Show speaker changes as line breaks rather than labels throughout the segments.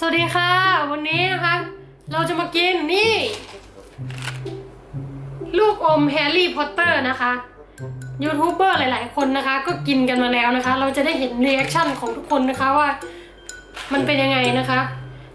สวัสดีค่ะ วันนี้นะคะ เราจะมากินนี่ ลูกอมแฮร์รี่พอตเตอร์นะคะยูทูบเบอร์หลาย ๆ คนนะคะ ก็กินกันมาแล้วนะคะ เราจะได้เห็นรีแอคชั่นของทุกคนนะคะว่า มันเป็นยังไงนะคะ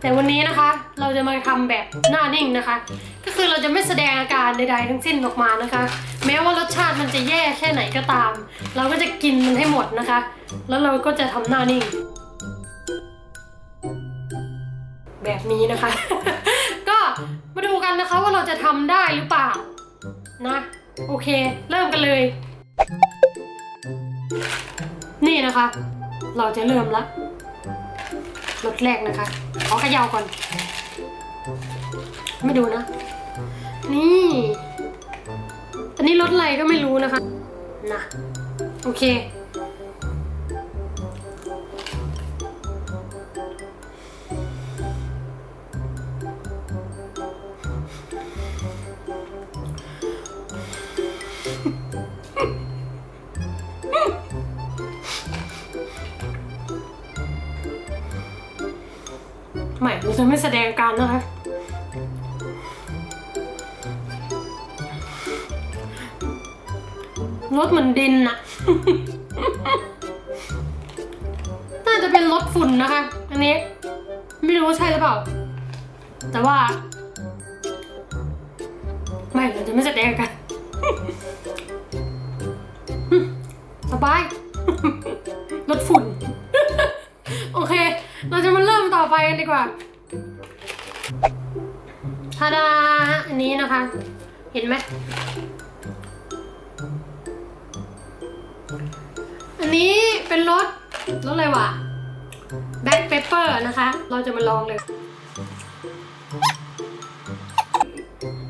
แต่วันนี้นะคะเราจะมาทำแบบหน้านิ่งนะคะ ก็คือเราจะไม่แสดงอาการใด ๆ ทั้งสิ้นออกมานะคะ แม้ว่ารสชาติมันจะแย่แค่ไหนก็ตาม เราก็จะกินมันให้หมดนะคะ แล้วเราก็จะทำหน้านิ่ง แบบนี้นะคะ ก็มาดูกันนะคะว่าเราจะทำได้หรือเปล่านะโอเค เริ่มกันเลย นี่นะคะ เราจะเริ่มละรถแรกนะคะ ขอเขย่าก่อน ไม่ดูนะ นี่ อันนี้รถอะไรก็ไม่รู้นะคะ นะ โอเค เราจะไม่แสดงการนะคะ รถเหมือนดินอะน่าจะเป็นรถฝุ่นนะคะ อันนี้ ไม่รู้ว่าใช่หรือเปล่า แต่ว่า ไม่เราจะไม่แสดงอากันสบายรถฝุ่น โอเค เราจะมาเริ่มต่อไปกันดีกว่า นะคะ เห็นไหมอันนี้เป็นรสรสอะไรวะ Black Pepper นะคะ เราจะมาลองเลย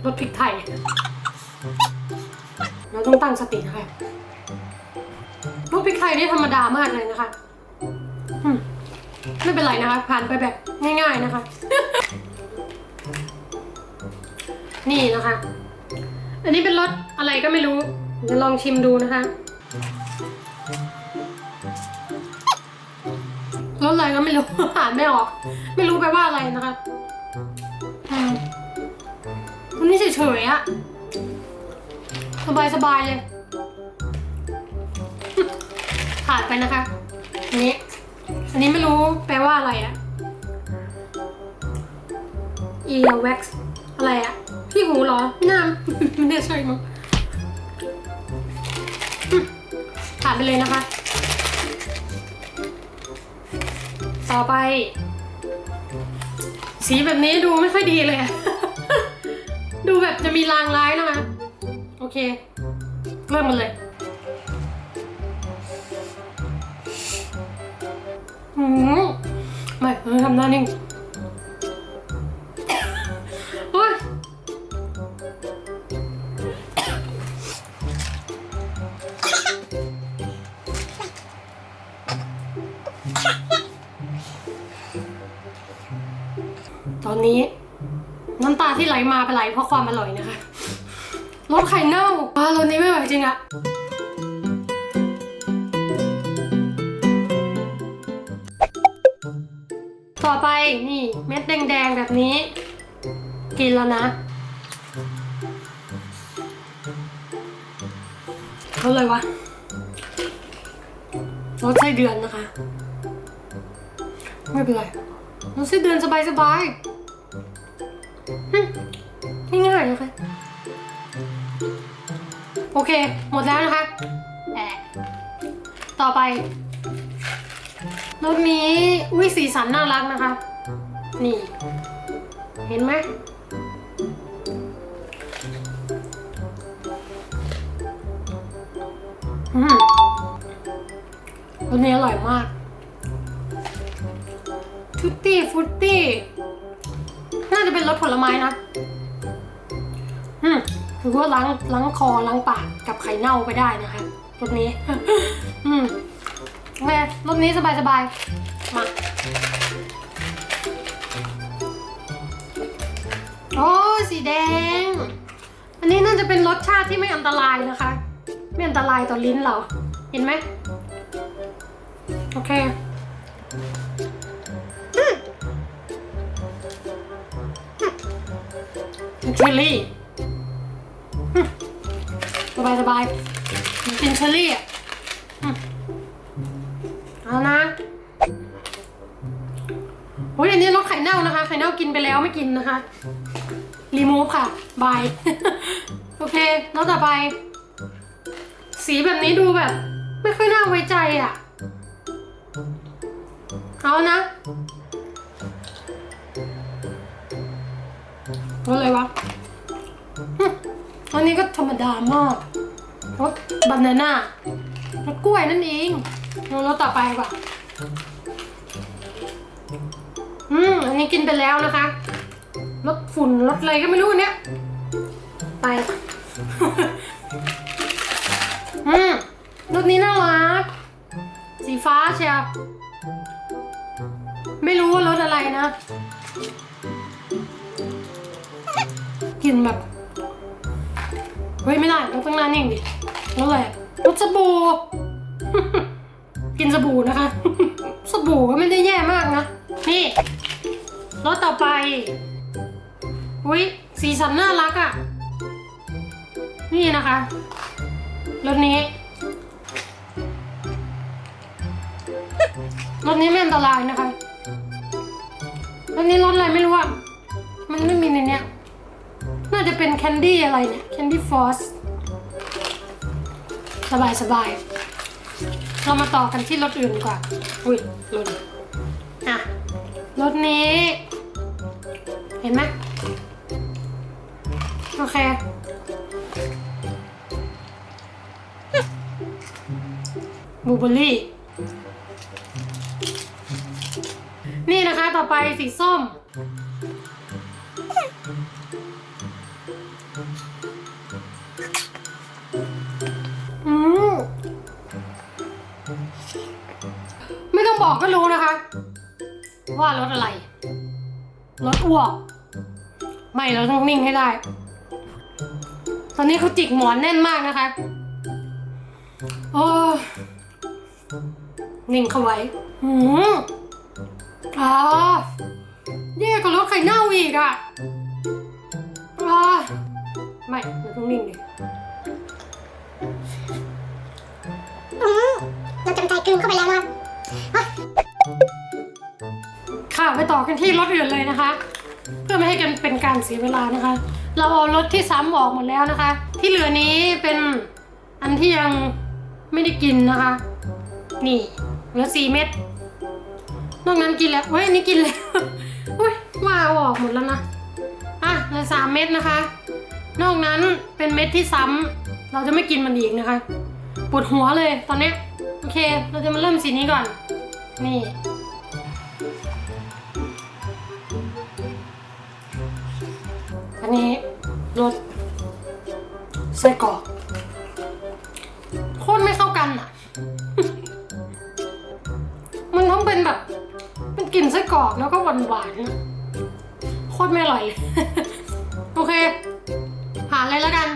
รสพริกไทย เราต้องตั้งสตินะคะรสพริกไทยนี่ธรรมดามากเลยนะคะไม่เป็นไรนะคะผ่านไปแบบง่าย ๆนะคะ นี่นะคะ อันนี้เป็นรสอะไรก็ไม่รู้เดี๋ยวลองชิมดูนะคะรสอะไรก็ไม่รู้ อ่านไม่ออก ไม่รู้แปลว่าอะไรนะคะอันนี้เฉยๆอะสบายๆเลย ผ่านไปนะคะอันนี้ อันนี้ไม่รู้แปลว่าอะไรอะ earwax อะไรอะ พี่หูเหรอไม่น่าไม่น่าใช่มั้งอืมผ่านไปเลยนะคะ ต่อไป สีแบบนี้ดูไม่ค่อยดีเลยอะดูแบบจะมีลางร้ายนะคะ โอเค เริ่มกันเลยอืมไม่เออทำหน้านิ่ง นี้ น้ำตาที่ไหลมาเป็นไหลเพราะความอร่อยนะคะรสไข่เน่าอ่ารสนี้ไม่ไหวจริงอะต่อไปนี่เม็ดแดงๆแบบนี้ กินแล้วนะรสอะไรวะรสไส้เดือนนะคะ ไม่เป็นไรรสไส้เดือนสบายๆ ง่ายๆนะคะ โอเค หมดแล้วนะคะแอะต่อไป รถนี้อุ้ยสีสันน่ารักนะคะ นี่ เห็นไหมอืมรสนี้อร่อยมากทุตตี้ฟรุตตี้ น่าจะเป็นรสผลไม้นะ อืมถือว่าล้างล้างคอล้างปากกับไข่เน่าไปได้นะคะรสนี้ อืมโอเครถนี้สบายสบายมาโอ้สีแดง อันนี้น่าจะเป็นรสชาติที่ไม่อันตรายนะคะ ไม่อันตรายต่อลิ้นเรา เห็นไหม โอเค เชอร์รี่สบายสบายกินเชอร์รี่อะเอานะโอ้ยอันนี้รสไข่เน่านะคะ ไข่เน่ากินไปแล้วไม่กินนะคะ รีมูฟค่ะ บาย โอเคแล้วต่อไป สีแบบนี้ดูแบบ ไม่ค่อยน่าไว้ใจอะ เอานะรสอะไรวะ รรมดามากรสบานาน่ารสกล้วยนั่นเองเอารสต่อไปดีกว่าอืมอันนี้กินไปแล้วนะคะรสฝุ่นรสอะไรก็ไม่รู้เนี้ยไป อืมรสนี้น่ารัก สีฟ้าเชียไม่รู้ว่ารสอะไรนะ ไม่ได้ราต้องหน้านิ่งดิรสอะไรอะรสสบู่กินสบู่นะคะ สบู่ก็ไม่ได้แย่มากนะ นี่รสต่อไปอุ้ยสีสันน่ารักอะ่ะ นี่นะคะรสนี้รสนี้ไม่อันตรายนะคะรสนี้รสอะไรไม่รู้อะมันไม่มีในเนี้ยาจะเป็นแคนดี้อะไรเนี่ยแคนดี้ฟอสสบายสบายเรามาต่อกันที่รสอื่นกว่าอุ้ยหล่นอะรสนี้ เห็นไหมโอเคบูเบอรี่ นี่นะคะต่อไปสีส้ม บอกก็รู้นะคะ ว่ารสอะไรรสอ้วก ไม่เราต้องนิ่งให้ได้ ตอนนี้เขาจิกหมอนแน่นมากนะคะ โอ้ยนิ่งเข้าไว้หืมอ่าแย่กว่ารถไข่เน่าอีกอะอ่าไม่เราต้องนิ่งดิ
อืมเราจำใจกลืนเข้าไปแล้วนะ
ค่ะไปต่อกันที่รถอื่นเลยนะคะ เพื่อไม่ให้กันเป็นการเสียเวลานะคะ เราเอารถที่ซ้ำออกหมดแล้วนะคะ ที่เหลือนี้เป็นอันที่ยังไม่ได้กินนะคะ นี่เหลือสี่เม็ดนอกนั้นกินแล้วเฮ้ยนี่กินแล้วอุ้ยว่าเอาออกหมดแล้วนะอะเหลือสามเม็ดนะคะ นอกนั้นเป็นเม็ดที่ซ้ำเราจะไม่กินมันอีกนะคะปวดหัวเลยตอนนี้ โอเค เราจะมาเริ่มสีนี้ก่อน นี่ อันนี้รสไส้กรอกโคตรไม่เข้ากันอะ มันต้องเป็นแบบเป็นกลิ่นไส้กรอกแล้วก็หวานหวานๆโคตรไม่อร่อยเลย โอเค ผ่านเลยแล้วกัน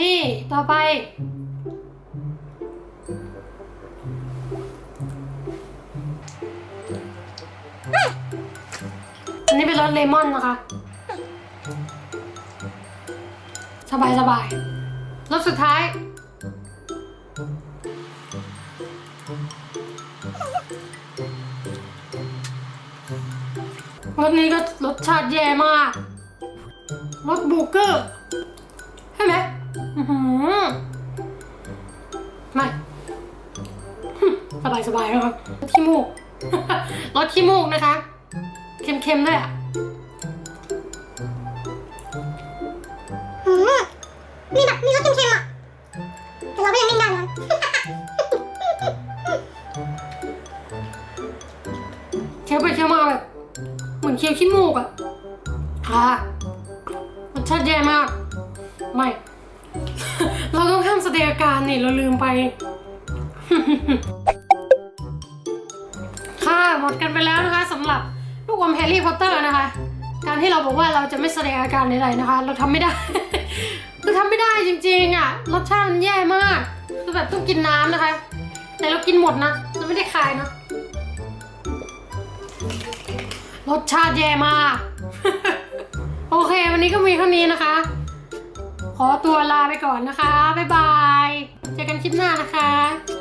นี่ต่อไป นี้เป็นรสเลมอนนะคะ สบายสบายรสสุดท้าย รสนี้ก็รสชาติแย่มาก รสบูเกอร์ใช่ไหมไม่สบายสบายนะครับรสขี้มูก รสขี้มูกนะคะ เค็มๆด้วยอะ
อืมมีแบบมีรสเค็มๆอะ แต่เราก็ยังนิ่งได้นะ
เคี้ยวไปเคี้ยวมาแบบเหมือนเคี้ยวขี้มูกอะค่ะรสชาติแย่มาก ไม่ เราต้องห้ามแสดงอาการนี่เราลืมไป ค่ะหมดกันไปแล้วนะคะสำหรับ ลูกอมแฮร์รี่พอตเตอร์นะคะ การที่เราบอกว่าเราจะไม่แสดงอาการใดๆนะคะ เราทำไม่ได้ คือทำไม่ได้จริงๆอะ รสชาติมันแย่มาก คือแบบต้องกินน้ำนะคะ แต่เรากินหมดนะเราไม่ได้คายนะรสชาติแย่มาก โอเค วันนี้ก็มีเท่านี้นะคะ ขอตัวลาไปก่อนนะคะ บ๊ายบาย เจอกันคลิปหน้านะคะ